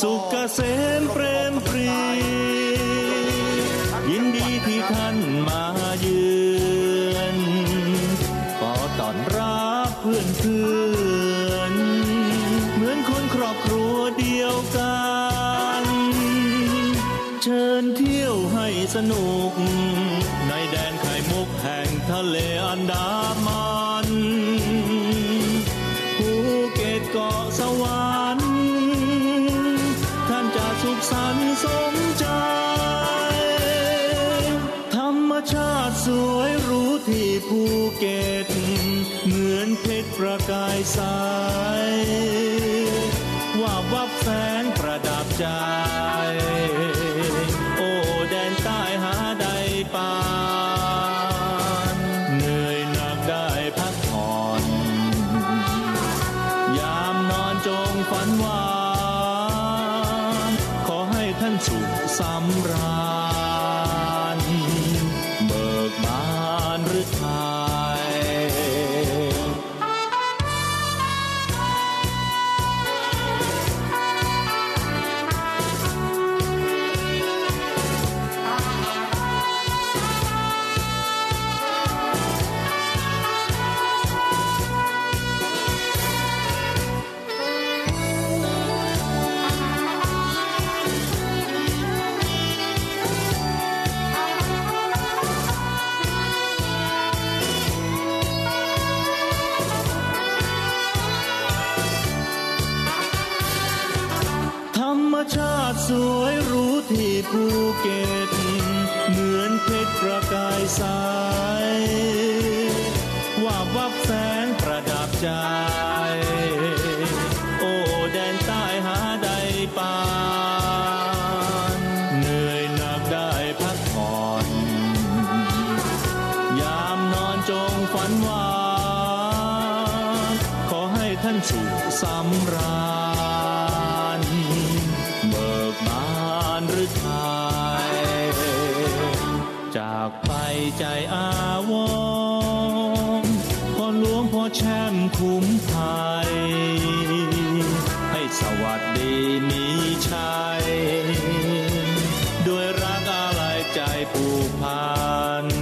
สุขเกษมเปรมปรี ยินดีที่ท่านมาเยือนขอต้อนรับเพื่อนเพื่อนเหมือนคนครอบครัวเดียวกัน เชิญเที่ยวให้สนุก ในแดนไข่มุกแห่งทะเลอันดา สรรสมใจ ธรรมชาติสวยรู้ที่ภูเก็ต เหมือนเพชรประกายใสา วยรู้ที่ภูเก็ตเหมือนเพชรประกายใสว่าบวับแสงประดับใจ โอ้แดนใต้หาใดปานเหนื่อยหนักได้พักผ่อน ยามนอนจงฝันหวานขอให้ท่านสุขสำราญ จากไปใจอาวรพ่อหลวงพ่อแช่มคุ้มภัย ให้สวัสดีมีชัย ด้วยรักอะไรใจผูกพัน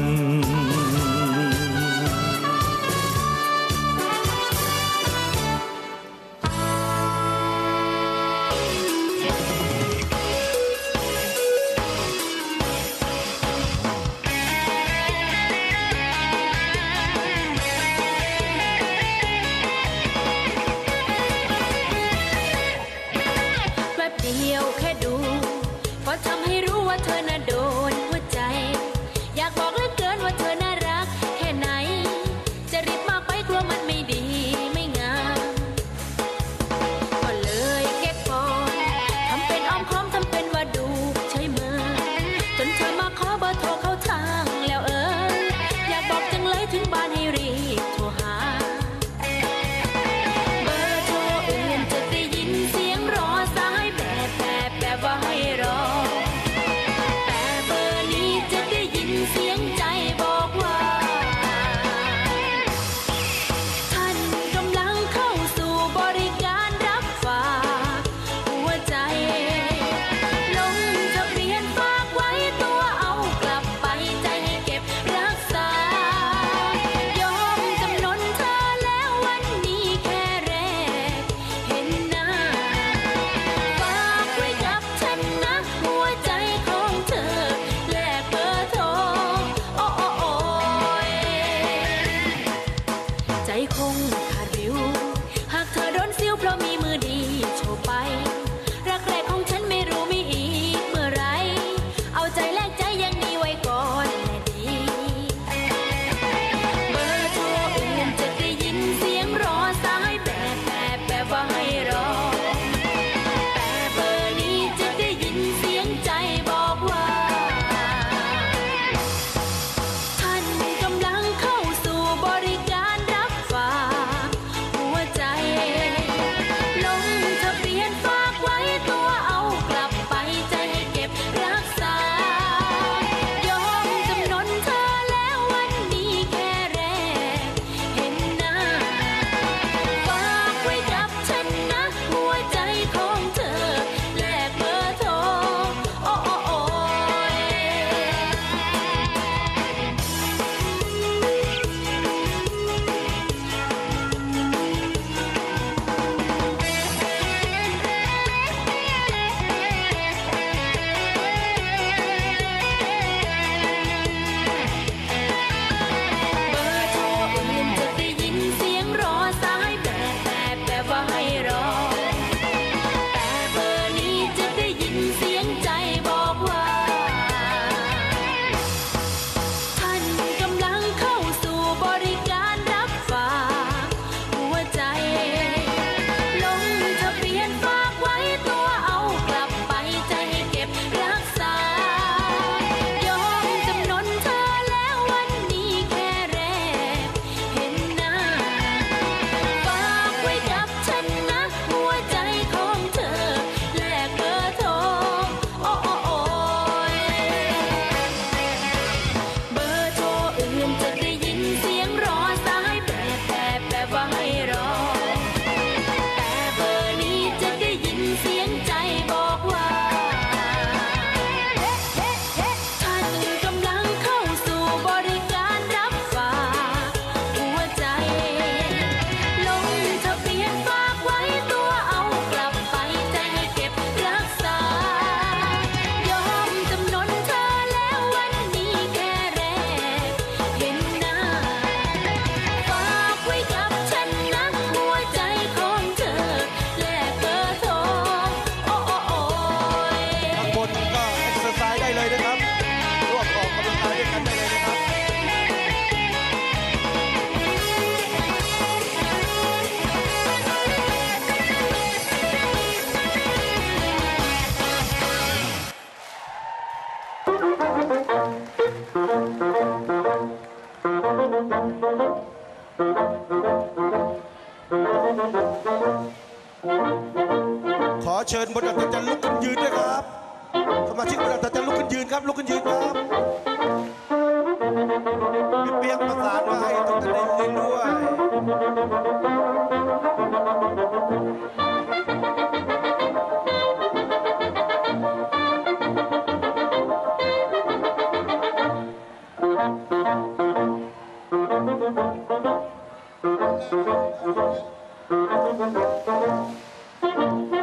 Thank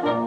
you.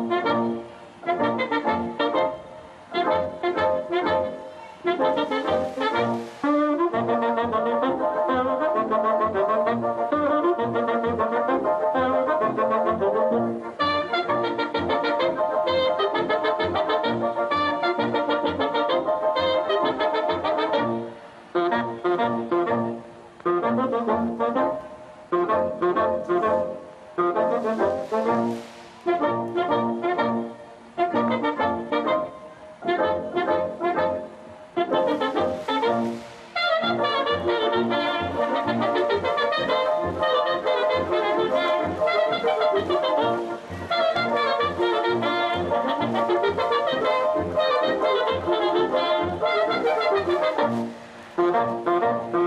Thank you.